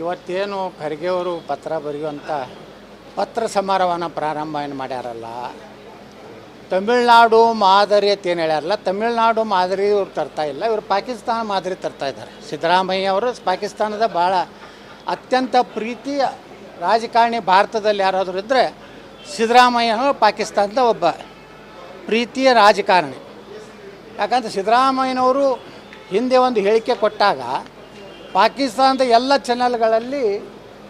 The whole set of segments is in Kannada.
ಇವತ್ತೇನು ಖರ್ಗೆಯವರು ಪತ್ರ ಬರೆಯುವಂಥ ಪತ್ರ ಸಮಾರೋಹನ ಪ್ರಾರಂಭ ಏನು ಮಾಡ್ಯಾರಲ್ಲ? ತಮಿಳ್ನಾಡು ಮಾದರಿ ಅಂತ ಏನು ಹೇಳ್ಯಾರಲ್ಲ? ತಮಿಳ್ನಾಡು ಮಾದರಿ ಇವ್ರು ತರ್ತಾ ಇಲ್ಲ. ಇವರು ಪಾಕಿಸ್ತಾನ ಮಾದರಿ ತರ್ತಾ ಇದ್ದಾರೆ. ಸಿದ್ದರಾಮಯ್ಯ ಅವರು ಪಾಕಿಸ್ತಾನದ ಭಾಳ ಅತ್ಯಂತ ಪ್ರೀತಿಯ ರಾಜಕಾರಣಿ ಭಾರತದಲ್ಲಿ ಯಾರಾದರೂ ಇದ್ದರೆ ಸಿದ್ದರಾಮಯ್ಯ ಅವರು ಪಾಕಿಸ್ತಾನದ ಒಬ್ಬ ಪ್ರೀತಿಯ ರಾಜಕಾರಣಿ. ಯಾಕಂದ್ರೆ ಸಿದ್ದರಾಮಯ್ಯನವರು ಹಿಂದೆ ಒಂದು ಹೇಳಿಕೆ ಕೊಟ್ಟಾಗ ಪಾಕಿಸ್ತಾನದ ಎಲ್ಲ ಚಾನೆಲ್ಗಳಲ್ಲಿ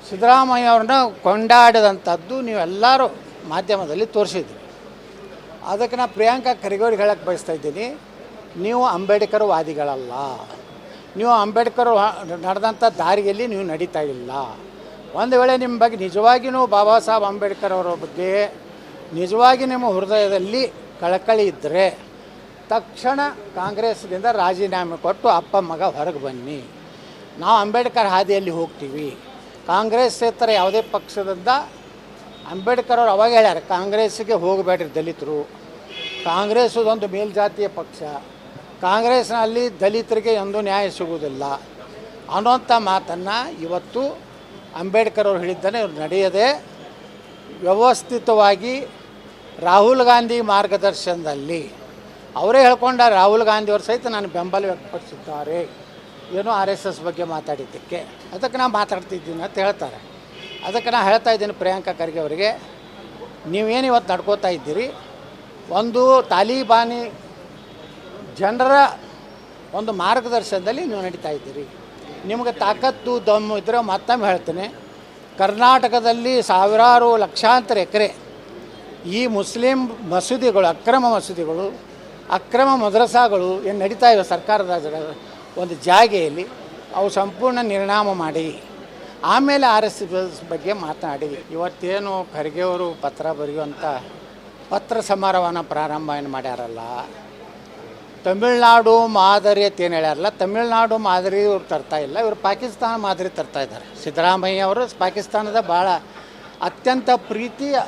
ಸಿದ್ದರಾಮಯ್ಯ ಅವ್ರನ್ನ ಕೊಂಡಾಡಿದಂಥದ್ದು ನೀವೆಲ್ಲರೂ ಮಾಧ್ಯಮದಲ್ಲಿ ತೋರಿಸಿದ್ರಿ. ಅದಕ್ಕೆ ನಾನು ಪ್ರಿಯಾಂಕಾ ಖರ್ಗೆವ್ರಿಗೆ ಹೇಳಕ್ಕೆ ಬಯಸ್ತಾ ಇದ್ದೀನಿ. ನೀವು ಅಂಬೇಡ್ಕರ್ ವಾದಿಗಳಲ್ಲ. ನೀವು ಅಂಬೇಡ್ಕರ್ ನಡೆದಂಥ ದಾರಿಯಲ್ಲಿ ನೀವು ನಡೀತಾ ಇಲ್ಲ. ಒಂದು ವೇಳೆ ನಿಮ್ಮ ಬಗ್ಗೆ ನಿಜವಾಗಿಯೂ ಬಾಬಾ ಸಾಹೇಬ್ ಅಂಬೇಡ್ಕರ್ ಅವರ ಬಗ್ಗೆ ನಿಜವಾಗಿ ನಿಮ್ಮ ಹೃದಯದಲ್ಲಿ ಕಳಕಳಿ ಇದ್ದರೆ ತಕ್ಷಣ ಕಾಂಗ್ರೆಸ್ನಿಂದ ರಾಜೀನಾಮೆ ಕೊಟ್ಟು ಅಪ್ಪ ಮಗ ಹೊರಗೆ ಬನ್ನಿ. ನಾವು ಅಂಬೇಡ್ಕರ್ ಹಾದಿಯಲ್ಲಿ ಹೋಗ್ತೀವಿ. ಕಾಂಗ್ರೆಸ್ ಸೇತರ ಯಾವುದೇ ಪಕ್ಷದಿಂದ ಅಂಬೇಡ್ಕರ್ ಅವರು ಅವಾಗ ಹೇಳ್ಯಾರ ಕಾಂಗ್ರೆಸ್ಗೆ ಹೋಗಬೇಡ್ರಿ ದಲಿತರು. ಕಾಂಗ್ರೆಸ್ ಒಂದು ಮೇಲ್ಜಾತಿಯ ಪಕ್ಷ. ಕಾಂಗ್ರೆಸ್ನಲ್ಲಿ ದಲಿತರಿಗೆ ಒಂದು ನ್ಯಾಯ ಸಿಗುವುದಿಲ್ಲ. ಅನ್ನೋಂಥ ಮಾತನ್ನು ಇವತ್ತು ಅಂಬೇಡ್ಕರ್ ಅವರು ಹೇಳಿದ್ದಾನೆ, ಇವರು ನಡೆಯದೆ. ವ್ಯವಸ್ಥಿತವಾಗಿ ರಾಹುಲ್ ಗಾಂಧಿ ಮಾರ್ಗದರ್ಶನದಲ್ಲಿ. ಅವರೇ ಹೇಳ್ಕೊಂಡ ರಾಹುಲ್ ಗಾಂಧಿಯವರು ಸಹಿತ ನಾನು ಬೆಂಬಲ ವ್ಯಕ್ತಪಡಿಸಿದ್ದಾರೆ. ಏನೋ ಆರ್ ಎಸ್ ಎಸ್ ಬಗ್ಗೆ ಮಾತಾಡಿದ್ದಕ್ಕೆ. ಅದಕ್ಕೆ ನಾನು ಮಾತಾಡ್ತಿದ್ದೀನಿ ಅಂತ ಹೇಳ್ತಾರೆ. ಅದಕ್ಕೆ ನಾನು ಹೇಳ್ತಾ ಇದ್ದೀನಿ ಪ್ರಿಯಾಂಕಾ ಖರ್ಗೆ ಅವರಿಗೆ, ನೀವೇನು ಇವತ್ತು ನಡ್ಕೋತಾ ಇದ್ದೀರಿ? ಒಂದು ತಾಲಿಬಾನಿ ಜನರ ಒಂದು ಮಾರ್ಗದರ್ಶನದಲ್ಲಿ ನೀವು ನಡೀತಾ ಇದ್ದೀರಿ. ನಿಮಗೆ ತಾಕತ್ತು, ದಮ್ಮು ಇದ್ದರೆ ಮತ್ತೊಮ್ಮೆ ಹೇಳ್ತೇನೆ. ಕರ್ನಾಟಕದಲ್ಲಿ ಸಾವಿರಾರು ಲಕ್ಷಾಂತರ ಎಕರೆ ಈ ಮುಸ್ಲಿಂ ಮಸೂದಿಗಳು, ಅಕ್ರಮ ಮಸೂದಿಗಳು, ಅಕ್ರಮ ಮದ್ರಸಾಗಳು ಏನು ನಡೀತಾ ಇವೆ ಸರ್ಕಾರದ ಒಂದು ಜಾಗೆಯಲ್ಲಿ ಅವು ಸಂಪೂರ್ಣ ನಿರ್ಣಾಮ ಮಾಡಿ ಆಮೇಲೆ ಆರ್ ಎಸ್ ಬಗ್ಗೆ ಮಾತನಾಡಿ ಇವತ್ತೇನು ಖರ್ಗೆಯವರು ಪತ್ರ ಬರೆಯುವಂಥ ಪತ್ರ ಸಮಾರೋಹನ ಪ್ರಾರಂಭ ಏನು ಮಾಡ್ಯಾರಲ್ಲ? ತಮಿಳ್ನಾಡು ಮಾದರಿ ಅಂತ ಏನು ಹೇಳ್ಯಾರಲ್ಲ? ತಮಿಳ್ನಾಡು ಮಾದರಿ ಇವ್ರು ತರ್ತಾ ಇಲ್ಲ. ಇವರು ಪಾಕಿಸ್ತಾನ ಮಾದರಿ ತರ್ತಾ ಇದ್ದಾರೆ. ಸಿದ್ದರಾಮಯ್ಯ ಅವರು ಪಾಕಿಸ್ತಾನದ ಭಾಳ ಅತ್ಯಂತ ಪ್ರೀತಿಯ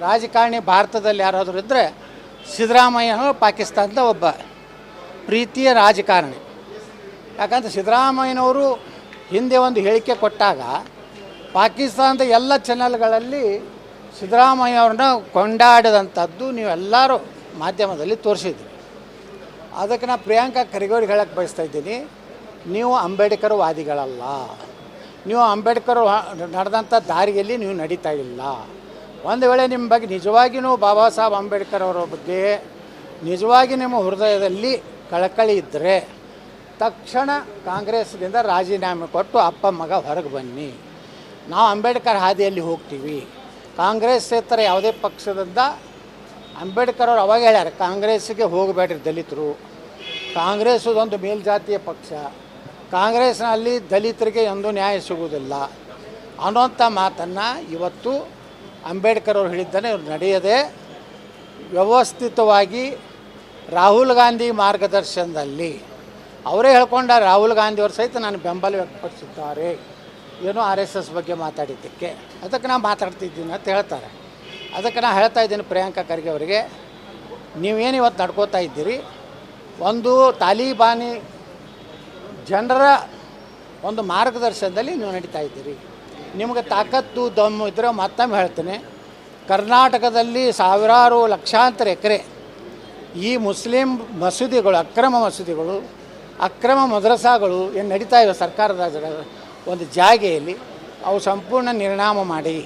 ರಾಜಕಾರಣಿ ಭಾರತದಲ್ಲಿ ಯಾರಾದರೂ ಇದ್ದರೆ ಸಿದ್ದರಾಮಯ್ಯ ಪಾಕಿಸ್ತಾನದ ಒಬ್ಬ ಪ್ರೀತಿಯ ರಾಜಕಾರಣಿ. ಯಾಕಂದ್ರೆ ಸಿದ್ದರಾಮಯ್ಯನವರು ಹಿಂದೆ ಒಂದು ಹೇಳಿಕೆ ಕೊಟ್ಟಾಗ ಪಾಕಿಸ್ತಾನದ ಎಲ್ಲ ಚಾನೆಲ್ಗಳಲ್ಲಿ ಸಿದ್ದರಾಮಯ್ಯ ಅವ್ರನ್ನ ಕೊಂಡಾಡಿದಂಥದ್ದು ನೀವೆಲ್ಲರೂ ಮಾಧ್ಯಮದಲ್ಲಿ ತೋರಿಸಿದ್ರಿ. ಅದಕ್ಕೆ ನಾನು ಪ್ರಿಯಾಂಕಾ ಖರ್ಗೆವ್ರಿಗೆ ಹೇಳಕ್ಕೆ ಬಯಸ್ತಾ ಇದ್ದೀನಿ, ನೀವು ಅಂಬೇಡ್ಕರ್ ವಾದಿಗಳಲ್ಲ. ನೀವು ಅಂಬೇಡ್ಕರ್ ನಡೆದಂಥ ದಾರಿಯಲ್ಲಿ ನೀವು ನಡೀತಾ ಇಲ್ಲ. ಒಂದು ವೇಳೆ ನಿಮ್ಮ ಬಗ್ಗೆ ನಿಜವಾಗಿಯೂ ಬಾಬಾ ಸಾಹೇಬ್ ಅಂಬೇಡ್ಕರ್ ಅವರ ಬಗ್ಗೆ ನಿಜವಾಗಿ ನಿಮ್ಮ ಹೃದಯದಲ್ಲಿ ಕಳಕಳಿ ಇದ್ದರೆ ತಕ್ಷಣ ಕಾಂಗ್ರೆಸ್ನಿಂದ ರಾಜೀನಾಮೆ ಕೊಟ್ಟು ಅಪ್ಪ ಮಗ ಹೊರಗೆ ಬನ್ನಿ. ನಾವು ಅಂಬೇಡ್ಕರ್ ಹಾದಿಯಲ್ಲಿ ಹೋಗ್ತೀವಿ. ಕಾಂಗ್ರೆಸ್ ಇತರ ಯಾವುದೇ ಪಕ್ಷದಿಂದ ಅಂಬೇಡ್ಕರ್ ಅವರು ಅವಾಗ ಹೇಳ್ಯಾರ, ಕಾಂಗ್ರೆಸ್ಗೆ ಹೋಗಬೇಡ್ರಿ ದಲಿತರು. ಕಾಂಗ್ರೆಸ್ ಒಂದು ಮೇಲ್ಜಾತಿಯ ಪಕ್ಷ. ಕಾಂಗ್ರೆಸ್ನಲ್ಲಿ ದಲಿತರಿಗೆ ಎಂದು ನ್ಯಾಯ ಸಿಗುವುದಿಲ್ಲ. ಅನ್ನೋಂಥ ಮಾತನ್ನು ಇವತ್ತು ಅಂಬೇಡ್ಕರ್ ಅವರು ಹೇಳಿದ್ದಾನೆ ಇವರು ನಡೆಯದೆ, ವ್ಯವಸ್ಥಿತವಾಗಿ ರಾಹುಲ್ ಗಾಂಧಿ ಮಾರ್ಗದರ್ಶನದಲ್ಲಿ. ಅವರೇ ಹೇಳ್ಕೊಂಡ ರಾಹುಲ್ ಗಾಂಧಿಯವರು ಸಹಿತ ನಾನು ಬೆಂಬಲ ವ್ಯಕ್ತಪಡಿಸಿದ್ದಾರೆ. ಏನೋ ಆರ್ ಎಸ್ ಎಸ್ ಬಗ್ಗೆ ಮಾತಾಡಿದ್ದಕ್ಕೆ. ಅದಕ್ಕೆ ನಾನು ಮಾತಾಡ್ತಿದ್ದೀನಿ ಅಂತ ಹೇಳ್ತಾರೆ. ಅದಕ್ಕೆ ನಾನು ಹೇಳ್ತಾ ಇದ್ದೀನಿ ಪ್ರಿಯಾಂಕಾ ಖರ್ಗೆ ಅವರಿಗೆ. ನೀವೇನು ಇವತ್ತು ನಡ್ಕೋತಾ ಇದ್ದೀರಿ? ಒಂದು ತಾಲಿಬಾನಿ ಜನರ ಒಂದು ಮಾರ್ಗದರ್ಶನದಲ್ಲಿ ನೀವು ನಡೀತಾ ಇದ್ದೀರಿ. ನಿಮಗೆ ತಾಕತ್ತು ದಮ್ಮು ಇದ್ದರೆ ಮತ್ತೊಮ್ಮೆ ಹೇಳ್ತೇನೆ. ಕರ್ನಾಟಕದಲ್ಲಿ ಸಾವಿರಾರು ಲಕ್ಷಾಂತರ ಎಕರೆ ಈ ಮುಸ್ಲಿಂ ಮಸೂದಿಗಳು, ಅಕ್ರಮ ಮಸೂದಿಗಳು ಅಕ್ರಮ ಮದ್ರಸಾಗಳು ಏನು ನಡೀತಾ ಇವೆ ಸರ್ಕಾರದ ಒಂದು ಜಾಗೆಯಲ್ಲಿ, ಅವು ಸಂಪೂರ್ಣ ನಿರ್ಣಾಮ ಮಾಡಿ.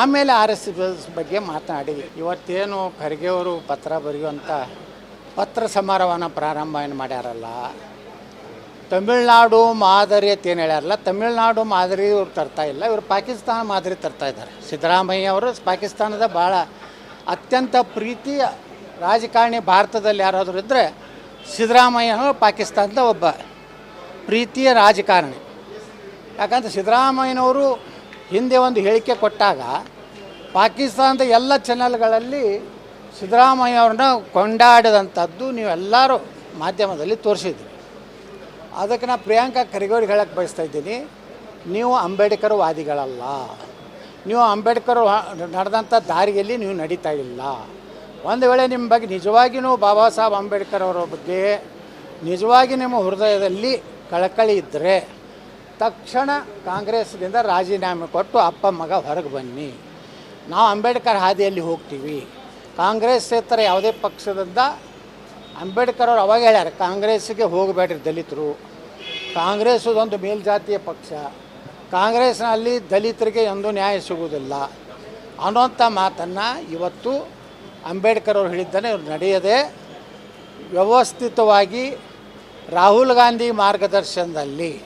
ಆಮೇಲೆ ಆರ್ ಎಸ್ ಎಸ್ ಬಗ್ಗೆ ಮಾತನಾಡಿ ಇವತ್ತೇನು ಖರ್ಗೆಯವರು ಪತ್ರ ಬರೆಯುವಂಥ ಪತ್ರ ಸಮಾರಂಭನ ಪ್ರಾರಂಭ ಏನು ಮಾಡ್ಯಾರಲ್ಲ? ತಮಿಳ್ನಾಡು ಮಾದರಿ ಅಂತ ಏನು ಹೇಳ್ಯಾರಲ್ಲ? ತಮಿಳ್ನಾಡು ಮಾದರಿ ಇವ್ರು ತರ್ತಾ ಇಲ್ಲ, ಇವರು ಪಾಕಿಸ್ತಾನ ಮಾದರಿ ತರ್ತಾ ಇದ್ದಾರೆ. ಸಿದ್ದರಾಮಯ್ಯ ಅವರು ಪಾಕಿಸ್ತಾನದ ಭಾಳ ಅತ್ಯಂತ ಪ್ರೀತಿಯ ರಾಜಕಾರಣಿ ಭಾರತದಲ್ಲಿ ಯಾರಾದರೂ ಇದ್ದರೆ ಸಿದ್ದರಾಮಯ್ಯ ಅವರು ಪಾಕಿಸ್ತಾನದ ಒಬ್ಬ ಪ್ರೀತಿಯ ರಾಜಕಾರಣಿ. ಯಾಕಂದ್ರೆ ಸಿದ್ದರಾಮಯ್ಯನವರು ಹಿಂದೆ ಒಂದು ಹೇಳಿಕೆ ಕೊಟ್ಟಾಗ ಪಾಕಿಸ್ತಾನದ ಎಲ್ಲ ಚಾನೆಲ್ಗಳಲ್ಲಿ ಸಿದ್ದರಾಮಯ್ಯ ಅವ್ರನ್ನ ಕೊಂಡಾಡಿದಂಥದ್ದು ನೀವೆಲ್ಲರೂ ಮಾಧ್ಯಮದಲ್ಲಿ ತೋರಿಸಿದ್ರಿ. ಅದಕ್ಕೆ ನಾನು ಪ್ರಿಯಾಂಕಾ ಖರ್ಗೆವ್ರಿಗೆ ಹೇಳಕ್ಕೆ ಬಯಸ್ತಾ ಇದ್ದೀನಿ, ನೀವು ಅಂಬೇಡ್ಕರ್ ವಾದಿಗಳಲ್ಲ. ನೀವು ಅಂಬೇಡ್ಕರ್ ನಡೆದಂಥ ದಾರಿಯಲ್ಲಿ ನೀವು ನಡೀತಾ ಇಲ್ಲ. ಒಂದು ವೇಳೆ ನಿಮ್ಮ ಬಗ್ಗೆ ನಿಜವಾಗಿಯೂ ಬಾಬಾ ಸಾಹೇಬ್ ಅಂಬೇಡ್ಕರ್ ಅವರ ಬಗ್ಗೆ ನಿಜವಾಗಿ ನಿಮ್ಮ ಹೃದಯದಲ್ಲಿ ಕಳಕಳಿ ಇದ್ದರೆ ತಕ್ಷಣ ಕಾಂಗ್ರೆಸ್ನಿಂದ ರಾಜೀನಾಮೆ ಕೊಟ್ಟು ಅಪ್ಪ, ಮಗ ಹೊರಗೆ ಬನ್ನಿ. ನಾವು ಅಂಬೇಡ್ಕರ್ ಹಾದಿಯಲ್ಲಿ ಹೋಗ್ತೀವಿ. ಕಾಂಗ್ರೆಸ್ಸೇತರ ಯಾವುದೇ ಪಕ್ಷದಿಂದ ಅಂಬೇಡ್ಕರ್ ಅವರು ಅವಾಗ ಹೇಳ್ಯಾರ ಕಾಂಗ್ರೆಸ್ಸಿಗೆ ಹೋಗಬೇಡ್ರಿ ದಲಿತರು. ಕಾಂಗ್ರೆಸ್ ಒಂದು ಮೇಲ್ಜಾತಿಯ ಪಕ್ಷ. ಕಾಂಗ್ರೆಸ್ನಲ್ಲಿ ದಲಿತರಿಗೆ ಎಂದೂ ನ್ಯಾಯ ಸಿಗುವುದಿಲ್ಲ ಅನ್ನೋಂಥ ಮಾತನ್ನು ಇವತ್ತು ಅಂಬೇಡ್ಕರ್ ಅವರು ಹೇಳಿದ್ದಾನೆ ಇವ್ರು ನಡೆಯದೆ ವ್ಯವಸ್ಥಿತವಾಗಿ ರಾಹುಲ್ ಗಾಂಧಿ ಮಾರ್ಗದರ್ಶನದಲ್ಲಿ.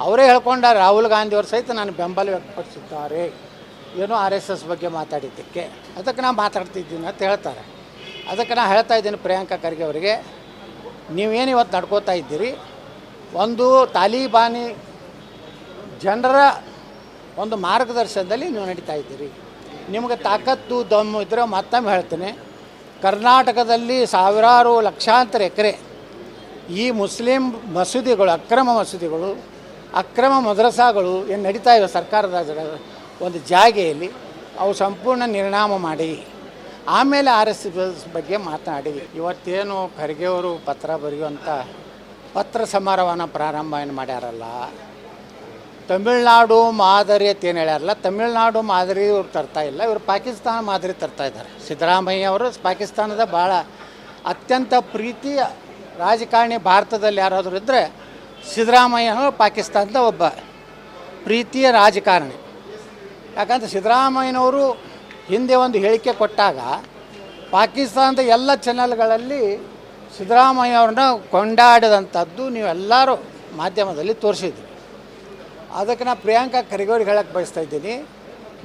ಅವರೇ ಹೇಳ್ಕೊಂಡ ರಾಹುಲ್ ಗಾಂಧಿಯವರು ಸಹಿತ ನಾನು ಬೆಂಬಲ ವ್ಯಕ್ತಪಡಿಸಿದ್ದಾರೆ. ಏನೋ ಆರ್ ಎಸ್ ಎಸ್ ಬಗ್ಗೆ ಮಾತಾಡಿದ್ದಕ್ಕೆ. ಅದಕ್ಕೆ ನಾನು ಮಾತಾಡ್ತಿದ್ದೀನಿ ಅಂತ ಹೇಳ್ತಾರೆ. ಅದಕ್ಕೆ ನಾನು ಹೇಳ್ತಾ ಇದ್ದೀನಿ ಪ್ರಿಯಾಂಕಾ ಖರ್ಗೆ ಅವರಿಗೆ. ನೀವೇನು ಇವತ್ತು ನಡ್ಕೋತಾ ಇದ್ದೀರಿ? ಒಂದು ತಾಲಿಬಾನಿ ಜನರ ಒಂದು ಮಾರ್ಗದರ್ಶನದಲ್ಲಿ ನೀವು ನಡೀತಾ ಇದ್ದೀರಿ. ನಿಮಗೆ ತಾಕತ್ತು, ದಮ್ಮು ಇದ್ದರೆ ಮತ್ತೊಮ್ಮೆ ಹೇಳ್ತೇನೆ. ಕರ್ನಾಟಕದಲ್ಲಿ ಸಾವಿರಾರು ಲಕ್ಷಾಂತರ ಎಕರೆ ಈ ಮುಸ್ಲಿಂ ಮಸೂದಿಗಳು, ಅಕ್ರಮ ಮಸೂದಿಗಳು, ಅಕ್ರಮ ಮದ್ರಸಾಗಳು ಏನು ನಡೀತಾ ಇವೆ ಸರ್ಕಾರದ ಒಂದು ಜಾಗೆಯಲ್ಲಿ, ಅವು ಸಂಪೂರ್ಣ ನಿರ್ಣಾಮ ಮಾಡಿ. ಆಮೇಲೆ ಆರ್ ಎಸ್ ಎಸ್ ಬಗ್ಗೆ ಮಾತನಾಡಿ. ಇವತ್ತೇನು ಖರ್ಗೆಯವರು ಪತ್ರ ಬರೆಯುವಂಥ ಪತ್ರ ಸಮಾರೋಹನ ಪ್ರಾರಂಭ ಏನು ಮಾಡ್ಯಾರಲ್ಲ ತಮಿಳ್ನಾಡು ಮಾದರಿ ಅಂತ ಏನು ಹೇಳ್ಯಾರಲ್ಲ, ತಮಿಳ್ನಾಡು ಮಾದರಿ ಇವ್ರು ತರ್ತಾ ಇಲ್ಲ, ಇವರು ಪಾಕಿಸ್ತಾನ ಮಾದರಿ ತರ್ತಾ ಇದ್ದಾರೆ. ಸಿದ್ದರಾಮಯ್ಯ ಅವರು ಪಾಕಿಸ್ತಾನದ ಭಾಳ ಅತ್ಯಂತ ಪ್ರೀತಿಯ ರಾಜಕಾರಣಿ ಭಾರತದಲ್ಲಿ ಯಾರಾದರೂ ಇದ್ದರೆ ಸಿದ್ದರಾಮಯ್ಯ ಪಾಕಿಸ್ತಾನದ ಒಬ್ಬ ಪ್ರೀತಿಯ ರಾಜಕಾರಣಿ. ಯಾಕಂದ್ರೆ ಸಿದ್ದರಾಮಯ್ಯನವರು ಹಿಂದೆ ಒಂದು ಹೇಳಿಕೆ ಕೊಟ್ಟಾಗ ಪಾಕಿಸ್ತಾನದ ಎಲ್ಲ ಚಾನೆಲ್ಗಳಲ್ಲಿ ಸಿದ್ದರಾಮಯ್ಯ ಅವ್ರನ್ನ ಕೊಂಡಾಡಿದಂಥದ್ದು ನೀವೆಲ್ಲರೂ ಮಾಧ್ಯಮದಲ್ಲಿ ತೋರಿಸಿದ್ರಿ. ಅದಕ್ಕೆ ನಾನು ಪ್ರಿಯಾಂಕಾ ಖರ್ಗೆಯವ್ರಿಗೆ ಹೇಳಕ್ಕೆ ಬಯಸ್ತಾ ಇದ್ದೀನಿ.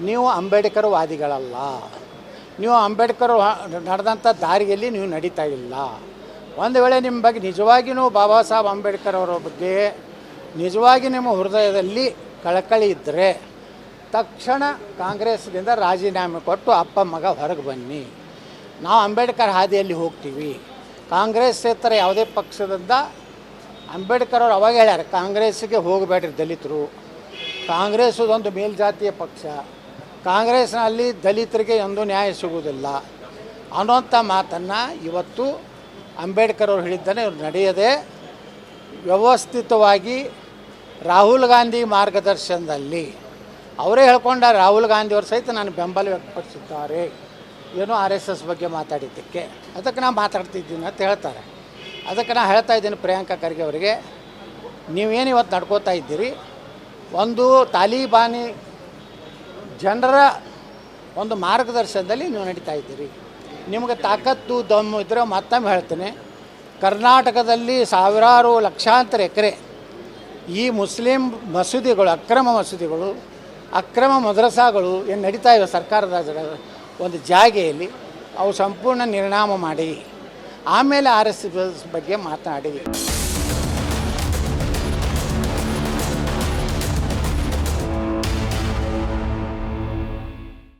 ನೀವು ಅಂಬೇಡ್ಕರ್ ವಾದಿಗಳಲ್ಲ. ನೀವು ಅಂಬೇಡ್ಕರ್ ನಡೆದಂಥ ದಾರಿಯಲ್ಲಿ ನೀವು ನಡೀತಾ ಇಲ್ಲ. ಒಂದು ವೇಳೆ ನಿಮ್ಮ ಬಗ್ಗೆ ನಿಜವಾಗಿಯೂ ಬಾಬಾ ಸಾಹೇಬ್ ಅಂಬೇಡ್ಕರ್ ಅವರ ಬಗ್ಗೆ ನಿಜವಾಗಿ ನಿಮ್ಮ ಹೃದಯದಲ್ಲಿ ಕಳಕಳಿ ಇದ್ದರೆ ತಕ್ಷಣ ಕಾಂಗ್ರೆಸ್ದಿಂದ ರಾಜೀನಾಮೆ ಕೊಟ್ಟು ಅಪ್ಪ, ಮಗ ಹೊರಗೆ ಬನ್ನಿ. ನಾವು ಅಂಬೇಡ್ಕರ್ ಹಾದಿಯಲ್ಲಿ ಹೋಗ್ತೀವಿ. ಕಾಂಗ್ರೆಸ್ ಕಾಂಗ್ರೆಸ್ಸೇತರ ಯಾವುದೇ ಪಕ್ಷದಿಂದ ಅಂಬೇಡ್ಕರ್ ಅವರು ಅವಾಗ ಹೇಳ್ಯಾರ, ಕಾಂಗ್ರೆಸ್ಗೆ ಹೋಗಬೇಡ್ರಿ ದಲಿತರು. ಕಾಂಗ್ರೆಸ್ ಒಂದು ಮೇಲ್ಜಾತಿಯ ಪಕ್ಷ. ಕಾಂಗ್ರೆಸ್ನಲ್ಲಿ ದಲಿತರಿಗೆ ಎಂದೂ ನ್ಯಾಯ ಸಿಗುವುದಿಲ್ಲ. ಅನ್ನೋಂಥ ಮಾತನ್ನು ಇವತ್ತು ಅಂಬೇಡ್ಕರ್ ಅವರು ಹೇಳಿದ್ದಾನೆ ಇವರು ನಡೆಯದೆ. ವ್ಯವಸ್ಥಿತವಾಗಿ ರಾಹುಲ್ ಗಾಂಧಿ ಮಾರ್ಗದರ್ಶನದಲ್ಲಿ ಅವರೇ ಹೇಳ್ಕೊಂಡ ರಾಹುಲ್ ಗಾಂಧಿಯವರು ಸಹಿತ ನಾನು ಬೆಂಬಲ ವ್ಯಕ್ತಪಡಿಸಿದ್ದಾರೆ. ಏನೋ ಆರ್ ಎಸ್ ಎಸ್ ಬಗ್ಗೆ ಮಾತಾಡಿದ್ದಕ್ಕೆ. ಅದಕ್ಕೆ ನಾನು ಮಾತಾಡ್ತಿದ್ದೀನಿ ಅಂತ ಹೇಳ್ತಾರೆ. ಅದಕ್ಕೆ ನಾನು ಹೇಳ್ತಾ ಇದ್ದೀನಿ ಪ್ರಿಯಾಂಕಾ ಖರ್ಗೆ ಅವರಿಗೆ. ನೀವೇನು ಇವತ್ತು ನಡ್ಕೋತಾ ಇದ್ದೀರಿ? ಒಂದು ತಾಲಿಬಾನಿ ಜನರ ಒಂದು ಮಾರ್ಗದರ್ಶನದಲ್ಲಿ ನೀವು ನಡೀತಾ ಇದ್ದೀರಿ. ನಿಮಗೆ ತಾಕತ್ತು ದಮ್ಮು ಇದ್ದರೆ ಮತ್ತೊಮ್ಮೆ ಹೇಳ್ತೇನೆ. ಕರ್ನಾಟಕದಲ್ಲಿ ಸಾವಿರಾರು ಲಕ್ಷಾಂತರ ಎಕರೆ ಈ ಮುಸ್ಲಿಂ ಮಸೂದಿಗಳು, ಅಕ್ರಮ ಮಸೂದಿಗಳು, ಅಕ್ರಮ ಮದ್ರಸಾಗಳು ಏನು ನಡೀತಾ ಇವೆ ಸರ್ಕಾರದ ಒಂದು ಜಾಗೆಯಲ್ಲಿ, ಅವು ಸಂಪೂರ್ಣ ನಿರ್ಣಾಮ ಮಾಡಿ ಆಮೇಲೆ ಆರ್ ಎಸ್ ಬಗ್ಗೆ ಮಾತನಾಡಿ